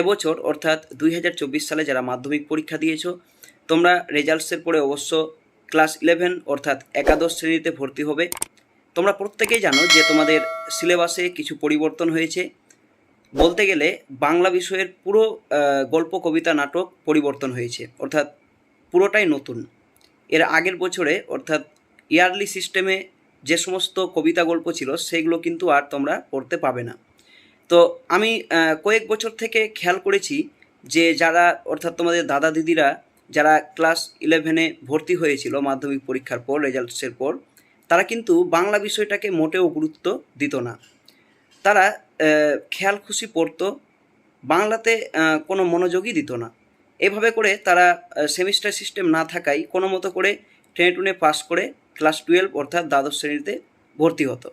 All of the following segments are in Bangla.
এবছর অর্থাৎ দুই হাজার চব্বিশ সালে যারা মাধ্যমিক পরীক্ষা দিয়েছ, তোমরা রেজাল্টসের পরে অবশ্য ক্লাস ইলেভেন অর্থাৎ একাদশ শ্রেণীতে ভর্তি হবে। তোমরা প্রত্যেকেই জানো যে তোমাদের সিলেবাসে কিছু পরিবর্তন হয়েছে। বলতে গেলে বাংলা বিষয়ের পুরো গল্প, কবিতা, নাটক পরিবর্তন হয়েছে। অর্থাৎ পুরোটাই নতুন। এর আগের বছরে অর্থাৎ ইয়ারলি সিস্টেমে যে সমস্ত কবিতা গল্প ছিল, সেগুলো কিন্তু আর তোমরা পড়তে পাবে না। তো আমি কয়েক বছর থেকে খেয়াল করেছি যে যারা, অর্থাৎ তোমাদের দাদা দিদিরা, যারা ক্লাস ইলেভেনে ভর্তি হয়েছিল মাধ্যমিক পরীক্ষার পর রেজাল্টসের পর, তারা কিন্তু বাংলা বিষয়টাকে মোটেও গুরুত্ব দিত না। তারা খেয়াল খুশি পড়তো, বাংলাতে কোনো মনোযোগই দিত না। এভাবে করে তারা সেমিস্টার সিস্টেম না থাকায় কোনো মতো করে টেনে টুনে পাস করে ক্লাস টুয়েলভ অর্থাৎ দ্বাদশ শ্রেণীতে ভর্তি হতো।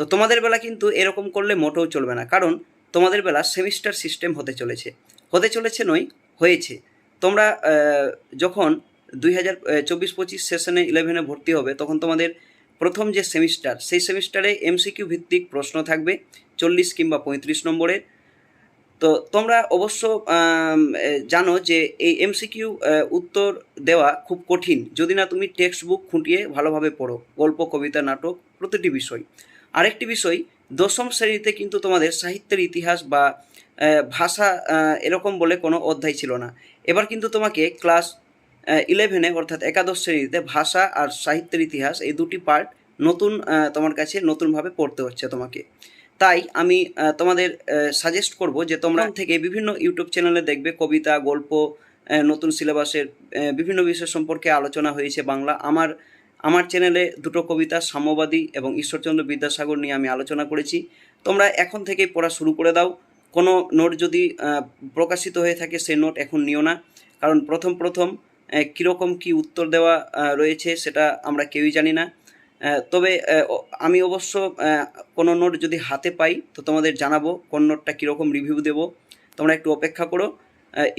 তো তোমাদের বেলা কিন্তু এরকম করলে মোটেও চলবে না। কারণ তোমাদের বেলা সেমিস্টার সিস্টেম হতে চলেছে। হতে চলেছে নয়, হয়েছে। তোমরা যখন দুই হাজার চব্বিশ পঁচিশ সেশনে ইলেভেনে ভর্তি হবে, তখন তোমাদের প্রথম যে সেমিস্টার, সেই সেমিস্টারে এমসিকিউ ভিত্তিক প্রশ্ন থাকবে, চল্লিশ কিংবা পঁয়ত্রিশ নম্বরের। তো তোমরা অবশ্য জানো যে এই এমসিকিউ উত্তর দেওয়া খুব কঠিন। যদি না তুমি টেক্সট বুক খুঁটিয়ে ভালোভাবে পড়ো, গল্প, কবিতা, নাটক, প্রতিটি বিষয়। আরেকটি বিষয় দশম শ্রেণীতে কিন্তু তোমাদের সাহিত্যের ইতিহাস বা ভাষা এরকম বলে কোনো অধ্যায় ছিল না। এবার কিন্তু তোমাকে ক্লাস ইলেভেনে অর্থাৎ একাদশ শ্রেণীতে ভাষা আর সাহিত্যের ইতিহাস এই দুটি পার্ট নতুন তোমার কাছে নতুনভাবে পড়তে হচ্ছে তোমাকে। তাই আমি তোমাদের সাজেস্ট করব যে তোমরা থেকে বিভিন্ন ইউটিউব চ্যানেলে দেখবে কবিতা গল্প নতুন সিলেবাসের বিভিন্ন বিষয় সম্পর্কে আলোচনা হয়েছে বাংলা। আমার আমার চ্যানেলে দুটো কবিতা, সাম্যবাদী এবং ঈশ্বরচন্দ্র বিদ্যাসাগর নিয়ে আমি আলোচনা করেছি। তোমরা এখন থেকেই পড়া শুরু করে দাও। কোনো নোট যদি প্রকাশিত হয়ে থাকে, সেই নোট এখন নিও না। কারণ প্রথম প্রথম কীরকম কী উত্তর দেওয়া রয়েছে সেটা আমরা কেউই জানি না। তবে আমি অবশ্য কোনো নোট যদি হাতে পাই, তো তোমাদের জানাব কোন নোটটা কীরকম রিভিউ দেবো। তোমরা একটু অপেক্ষা করো।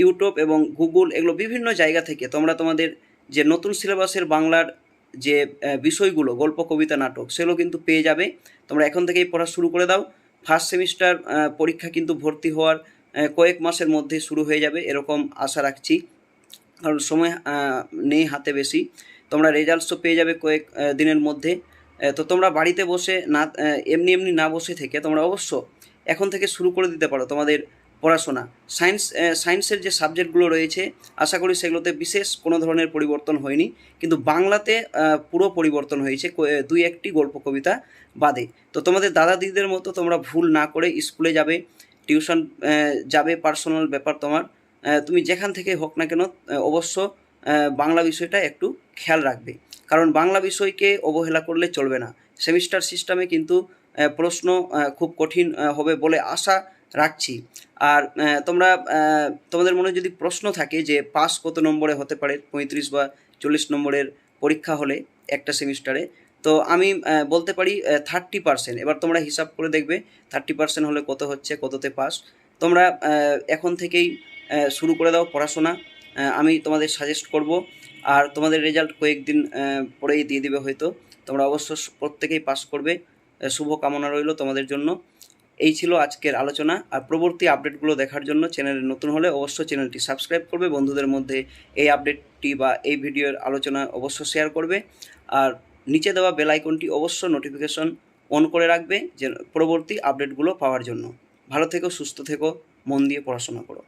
ইউটিউব এবং গুগল এগুলো বিভিন্ন জায়গা থেকে তোমরা তোমাদের যে নতুন সিলেবাসের বাংলার যে বিষয়গুলো, গল্প, কবিতা, নাটক, সেগুলো কিন্তু পেয়ে যাবে। তোমরা এখন থেকেই পড়া শুরু করে দাও। ফার্স্ট সেমিস্টার পরীক্ষা কিন্তু ভর্তি হওয়ার কয়েক মাসের মধ্যে শুরু হয়ে যাবে এরকম আশা রাখছি। কারণ সময় নেই হাতে বেশি। তোমরা রেজাল্টসও পেয়ে যাবে কয়েক দিনের মধ্যে। তো তোমরা বাড়িতে বসে না এমনি এমনি না বসে থেকে তোমরা অবশ্য এখন থেকে শুরু করে দিতে পারো তোমাদের পড়াশোনা। সায়েন্স সায়েন্সের যে সাবজেক্টগুলো রয়েছে, আশা করি সেগুলোতে বিশেষ কোনো ধরনের পরিবর্তন হয়নি। কিন্তু বাংলাতে পুরো পরিবর্তন হয়েছে দুই একটি গল্প কবিতা বাদে। তো তোমাদের দাদা দিদিদের মতো তোমরা ভুল না করে স্কুলে যাবে, টিউশন যাবে পার্সোনাল ব্যাপার তোমার। তুমি যেখান থেকে হোক না কেন অবশ্য বাংলা বিষয়টা একটু খেয়াল রাখবে। কারণ বাংলা বিষয়কে অবহেলা করলে চলবে না। সেমিস্টার সিস্টেমে কিন্তু প্রশ্ন খুব কঠিন হবে বলে আশা রাখছি। আর তোমরা তোমাদের মনে যদি প্রশ্ন থাকে যে পাস কত নম্বরে হতে পারে, পঁয়ত্রিশ বা চল্লিশ নম্বরের পরীক্ষা হলে একটা সেমিস্টারে, তো আমি বলতে পারি থার্টি পার্সেন্ট এবার তোমরা হিসাব করে দেখবে থার্টি পার্সেন্ট হলে কত হচ্ছে, কততে পাস। তোমরা এখন থেকেই শুরু করে দাও পড়াশোনা। আমি তোমাদের সাজেস্ট করব, আর তোমাদের রেজাল্ট কয়েকদিন পরেই দিয়ে দিবে হয়তো। তোমরা অবশ্য প্রত্যেকেই পাস করবে। শুভ কামনা রইল তোমাদের জন্য। এই ছিল আজকের আলোচনা। আর প্রবর্তী আপডেটগুলো দেখার জন্য চ্যানেলে নতুন হলে অবশ্যই চ্যানেলটি সাবস্ক্রাইব করবে। বন্ধুদের মধ্যে এই আপডেটটি বা এই ভিডিওর আলোচনা অবশ্য শেয়ার করবে। আর নিচে দেওয়া বেল আইকনটি অবশ্য নোটিফিকেশন অন করে রাখবে যে পরবর্তী আপডেটগুলো পাওয়ার জন্য। ভালো থেকো, সুস্থ থেকো, মন দিয়ে পড়াশোনা করো।